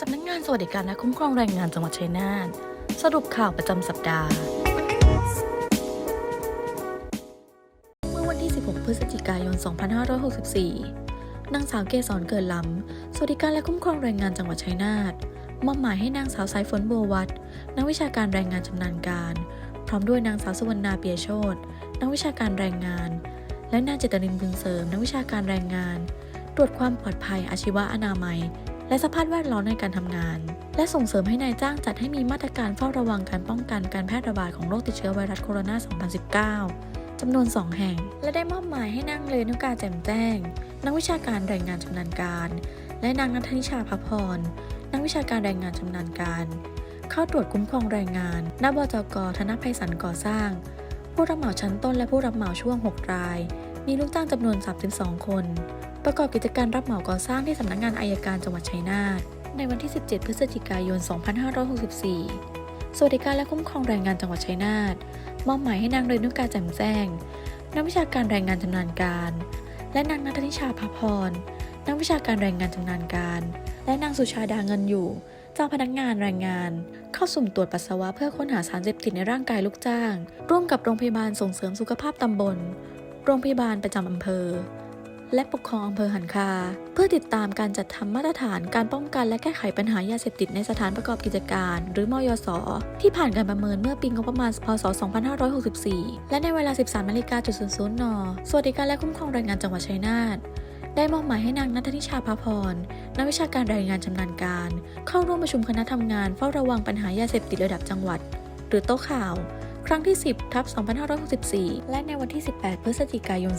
สำนักงานสวัสดิการและคุ้มครองแรงงานจังหวัดชัยนาทสรุปข่าวประจำสัปดาห์ เมื่อวันที่ 16 พฤศจิกายน 2564 นางสาวเกษรเกิดล้ำ สวัสดิการและคุ้มครองแรงงานจังหวัดชัยนาทมอบหมายให้นางสาวสายฝนบัววัดนักวิชาการแรงงานชำนาญการ พร้อมด้วยนางสาวสุวรรณาเปียโชตนักวิชาการแรงงาน และนางเจตรินบุญเสริม นักวิชาการแรงงาน ตรวจความปลอดภัยอาชีวะอนามัย และสภาพแวดล้อมในการทำงาน และส่งเสริมให้นายจ้างจัดให้มีมาตรการเฝ้าระวังการป้องกันการแพร่ระบาดของโรคติดเชื้อไวรัสโคโรนา 2019 จำนวน 2 แห่ง และได้มอบหมายให้นางเลนุกาแจ่มแจ้ง นักวิชาการแรงงานชำนาญการ และนางนัทนิชาพพร นักวิชาการแรงงานชำนาญการ เข้าตรวจคุ้มครองแรงงานณบจกธนภัยสันก่อสร้าง ผู้รับเหมาชั้นต้นและผู้รับเหมาช่วง 6 ราย มีลูกจ้างจำนวน 32 คน ประกอบกิจการรับเหมาก่อสร้างที่สำนักงานอายการจังหวัดชัยนาทในวันที่ 17 พฤศจิกายน 2564 สวัสดิการและคุ้มครองแรงงานจังหวัดชัยนาทมอบหมายให้นางเรนุกาแจ่มแจ้ง นักวิชาการแรงงานชำนาญการ และนางนัทนิชาภาพร นักวิชาการแรงงานชำนาญการ และนางสุชาดาเงินอยู่ เจ้าพนักงานแรงงาน เข้าสุ่มตรวจปัสสาวะเพื่อค้นหาสารเสพติดในร่างกายลูกจ้าง ร่วมกับโรงพยาบาลส่งเสริมสุขภาพตำบล โรงพยาบาลประจำอำเภอ และปกครองอำเภอหันคา เพื่อติดตามการจัดทำมาตรฐานการป้องกันและแก้ไขปัญหายาเสพติดในสถานประกอบกิจการ หรือมยศที่ผ่านการประเมินเมื่อปีงบประมาณพศ 2564 และในเวลา 13นาฬิกาจุด00น สวัสดิการและคุ้มครองแรงงานจังหวัดชัยนาทได้มอบหมายให้นางนัทนิชาภาพร นักวิชาการแรงงานชำนาญการ เข้าร่วมประชุมคณะทำงานเฝ้าระวังปัญหายาเสพติดระดับจังหวัด หรือโต๊ะข่าว ครั้งที่ 10ทับ2564 และในวันที่ 18 พฤศจิกายน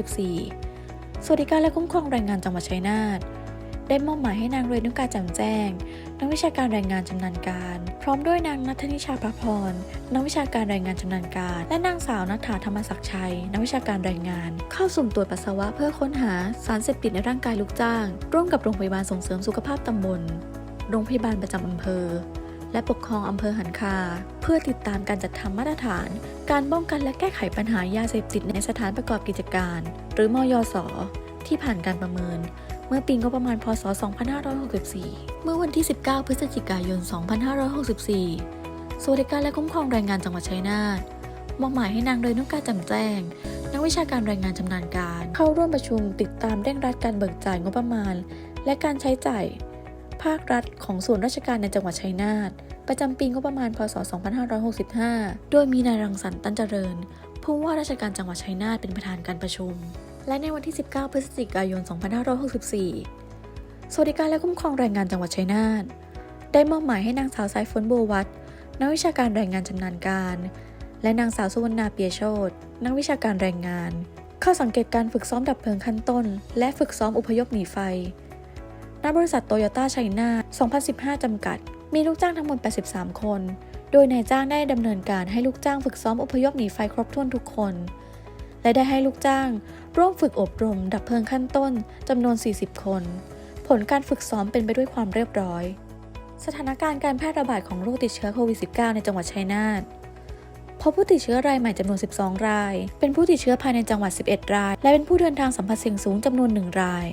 2564 สวัสดิการและคุ้มครองแรงงานจังหวัดชัยนาทได้มอบหมายให้นางเรนุกาแจ่มแจ้ง นักวิชาการแรงงานชำนาญการ พร้อมด้วยนางนัทนิชาพระพร นักวิชาการแรงงานชำนาญการ และนางสาวนัทธาธรรมศักดิ์ชัย นักวิชาการแรงงาน เข้าสุ่มตรวจปัสสาวะเพื่อค้นหาสารเสพติดในร่างกายลูกจ้าง ร่วมกับโรงพยาบาลส่งเสริมสุขภาพตำบล โรงพยาบาลประจำอำเภอ และปกครองอำเภอหันคา เพื่อติดตามการจัดทำมาตรฐาน การป้องกันและแก้ไขปัญหายาเสพติดในสถานประกอบกิจการ หรือมยศที่ผ่านการประเมิน เมื่อปีงบประมาณพศ 2564 เมื่อวันที่ 19 พฤศจิกายน 2564 สวัสดิการและคุ้มครองแรงงานจังหวัดชัยนาทมอบหมายให้นางเรนุกาจำแจ้ง นักวิชาการแรงงานชำนาญการ เข้าร่วมประชุมติดตามเร่งรัดการเบิกจ่ายงบประมาณ และการใช้จ่าย ภาครัฐของส่วนราชการในจังหวัดชัยนาทประจำปีงบประมาณพศ 2565 โดยมีนายรังสรรค์ตันเจริญ ผู้ว่าราชการจังหวัดชัยนาทเป็นประธานการประชุม และในวันที่ 19 พฤศจิกายน 2564 สวัสดิการและคุ้มครองแรงงานจังหวัดชัยนาทได้มอบหมายให้นางสาวสายฝนบัววัดนักวิชาการแรงงานชำนาญการ และนางสาวสุวรรณาเปียโชตนักวิชาการแรงงาน เข้าสังเกตการฝึกซ้อมดับเพลิงขั้นต้น และฝึกซ้อมอพยพหนีไฟ ณบริษัทโตโยต้าชัยนาท2015 จำกัด มีลูกจ้างทั้งหมด 83 คน โดยนายจ้างได้ดำเนินการให้ลูกจ้างฝึกซ้อมอพยพหนีไฟครบถ้วนทุกคน และได้ให้ลูกจ้าง ร่วมฝึกอบรม ดับเพลิงขั้นต้นจำนวน 40 คน ผลการฝึกซ้อมเป็นไปด้วยความเรียบร้อย สถานการณ์การแพร่ระบาดของโรคติดเชื้อโควิด -19 ในจังหวัดชัยนาทพบผู้ติดเชื้อรายใหม่จำนวน 12 ราย เป็นผู้ติดเชื้อภายในจังหวัด 11 ราย และเป็นผู้เดินทางสัมผัสเสี่ยงสูงจำนวน 1 ราย